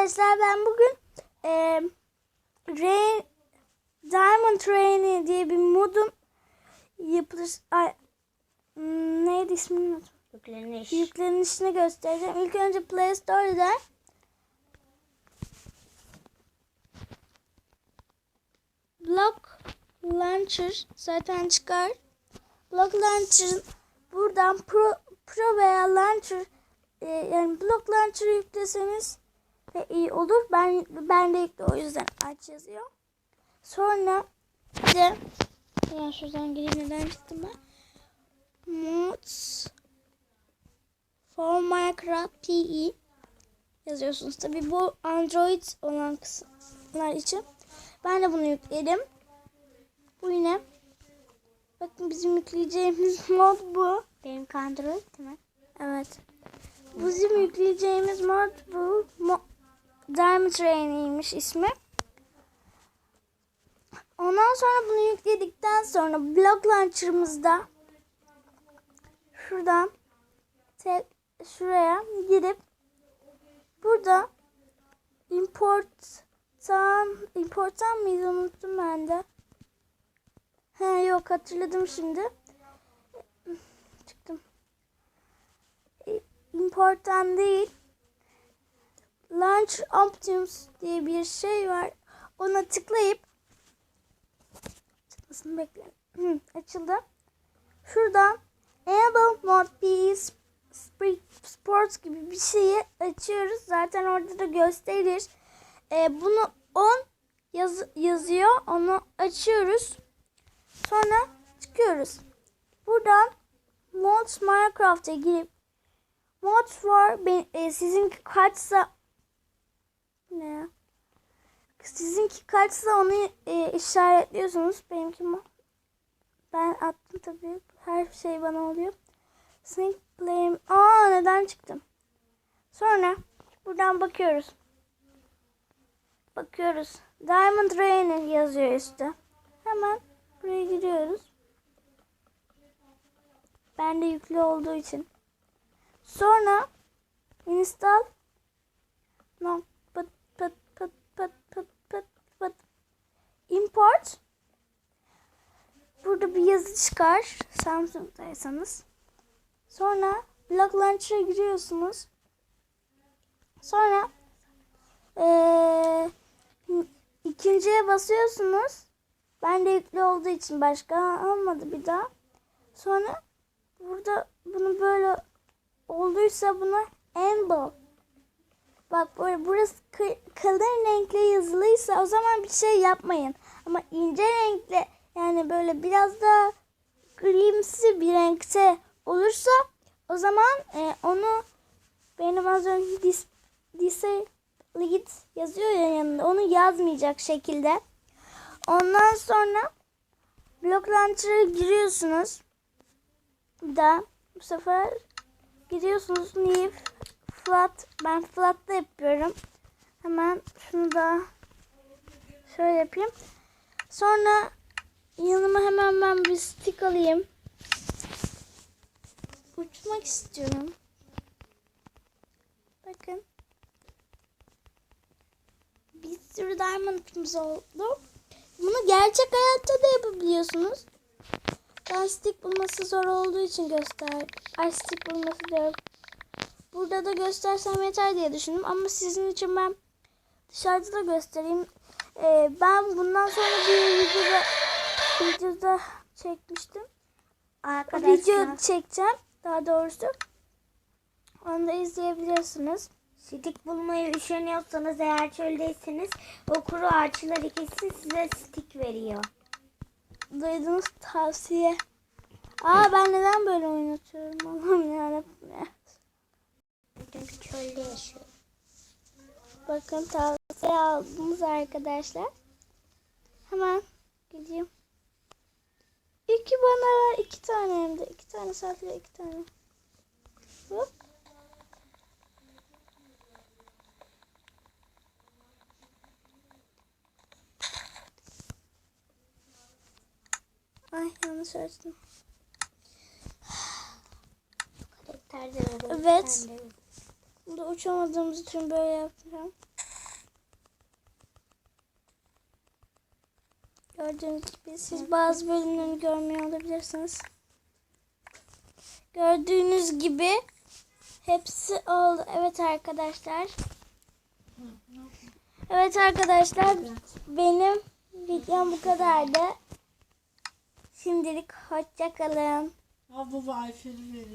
arkadaşlar ben bugün e, Rain, Diamond Rain diye bir modun yapılış ay, hmm, neydi ismini. Yükleniş. Yüklenişini göstereceğim. İlk önce Play Store'da Block Launcher zaten çıkar. Block Launcher'ın buradan Pro, Pro veya Launcher e, yani Block Launcher'ı yükleseniz de iyi olur. Ben ben de o yüzden aç yazıyor. Sonra de ya şuradan gireyim neden çıktım ben? Mods for Minecraft PE yazıyorsunuz. Tabi bu Android olan kısımlar için. Ben de bunu yükledim. Bu yine. Bakın bizim yükleyeceğimiz mod bu. Benim Android mi? Evet. Bizim yükleyeceğimiz mod bu. Mo Diamond Rain'iymiş ismi. Ondan sonra bunu yükledikten sonra Block Launcher'ımızda şuradan tek şuraya girip burada importtan importtan mıydı unuttum ben de. He yok hatırladım şimdi. Çıktım. Importtan değil. Launch Options diye bir şey var. Ona tıklayıp çıkmasını bekleyin. Hı, açıldı. Şuradan Enable Mod PE Sports gibi bir şeyi açıyoruz. Zaten orada da gösterir. Ee, bunu 10 yaz yazıyor. Onu açıyoruz. Sonra çıkıyoruz. Buradan Mods Minecraft'a girip Mods var. E, sizinki kaçsa ne? Sizinki kaçsa onu e, işaretliyorsunuz. Benimki mi? Ben attım tabii. Her şey bana oluyor. Sync play. Aa neden çıktım? Sonra buradan bakıyoruz. Bakıyoruz. Diamond Rain yazıyor üstte. Hemen buraya giriyoruz. Ben de yüklü olduğu için. Sonra install no yazı çıkar Samsung'daysanız. Sonra Block Launcher'a giriyorsunuz. Sonra ee, ikinciye basıyorsunuz. Ben de yüklü olduğu için başka almadı bir daha. Sonra burada bunu böyle olduysa buna enable. Bak böyle burası kalın renkle yazılıysa o zaman bir şey yapmayın. Ama ince renkle yani böyle biraz da grimsi bir renkte olursa o zaman e, onu benim az önce dis, disalid yazıyor ya yanında onu yazmayacak şekilde. Ondan sonra Block Launcher'a giriyorsunuz. Da bu sefer giriyorsunuz New Flat. Ben Flat'ta yapıyorum. Hemen şunu da şöyle yapayım. Sonra yanıma hemen ben bir stick alayım. Uçmak istiyorum. Bakın. Bir sürü diamond'ımız oldu. Bunu gerçek hayatta da yapabiliyorsunuz. Ben stick bulması zor olduğu için göster. Ay stick bulması diyorum. Burada da göstersem yeter diye düşündüm. Ama sizin için ben dışarıda da göstereyim. Ee, ben bundan sonra bir videoda çekmiştim. Arkadaşlar. Video çekeceğim. Daha doğrusu. Onu da izleyebilirsiniz. Stick bulmayı üşeniyorsanız eğer çöldeyseniz o kuru ağaçları kesin size stick veriyor. Duyduğunuz tavsiye. Aa ben neden böyle oynatıyorum Allah'ım yarabbim ya. Çünkü çölde yaşıyor. Bakın tavsiye aldınız arkadaşlar. Hemen. İki bana ver. iki tane hem de. iki tane saklı iki tane. Hop. Ay yanlış açtım. Evet. Burada uçamadığımız için böyle yapacağım. Gördüğünüz gibi siz bazı bölümlerini görmüyor olabilirsiniz. Gördüğünüz gibi hepsi oldu. Evet arkadaşlar. Evet arkadaşlar benim videom bu kadardı. Şimdilik hoşça kalın. Al baba Ayfer'i verin.